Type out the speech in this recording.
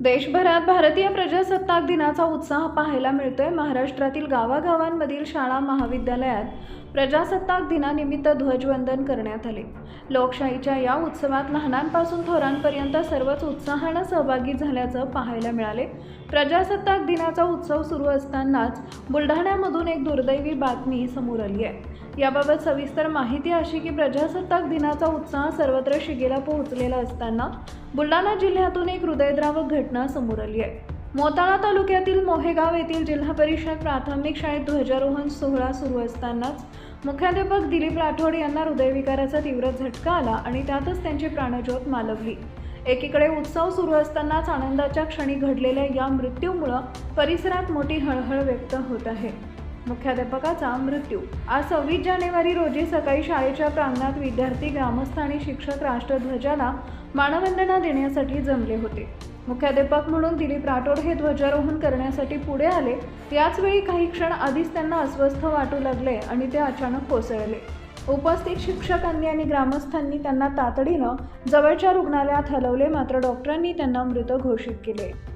देशभरात भारतीय प्रजासत्ताक दिनाचा उत्साह पाहायला मिळतोय. महाराष्ट्रातील गावागावांमधील शाळा महाविद्यालयात प्रजासत्ताक दिनानिमित्त ध्वजवंदन करण्यात आले. लोकशाहीच्या या उत्सवात लहानांपासून थोरांपर्यंत सर्वच उत्साहानं सहभागी झाल्याचं पाहायला मिळाले. प्रजासत्ताक दिनाचा उत्सव सुरू असतानाच बुलढाण्यामधून एक दुर्दैवी बातमी समोर आली आहे. याबाबत सविस्तर माहिती अशी की प्रजासत्ताक दिनाचा उत्साह सर्वत्र शिगेला पोहोचलेला असताना बुलढाणा जिल्ह्यातून एक हृदयद्रावक घटना समोर आली आहे. मोताळा तालुक्यातील मोहेगाव येथील जिल्हा परिषद प्राथमिक शाळेत ध्वजारोहण सोहळा सुरू असतानाच मुख्याध्यापक दिलीप राठोड यांना हृदयविकाराचा तीव्र झटका आला आणि त्यातच त्यांची प्राणज्योत मालवली. एकीकडे उत्सव सुरू असतानाच आनंदाच्या क्षणी घडलेल्या या मृत्यूमुळं परिसरात मोठी हळहळ व्यक्त होत आहे. मुख्याध्यापकाचा मृत्यू. आज सव्वीस जानेवारी रोजी सकाळी शाळेच्या प्रांगणात विद्यार्थी ग्रामस्थ आणि शिक्षक राष्ट्रध्वजाला मानवंदना देण्यासाठी जमले होते. मुख्याध्यापक म्हणून दिलीप राठोड हे ध्वजारोहण करण्यासाठी पुढे आले. याचवेळी काही क्षण आधीच त्यांना अस्वस्थ वाटू लागले आणि ते अचानक कोसळले. उपस्थित शिक्षकांनी आणि ग्रामस्थांनी त्यांना तातडीनं जवळच्या रुग्णालयात हलवले मात्र डॉक्टरांनी त्यांना मृत घोषित केले.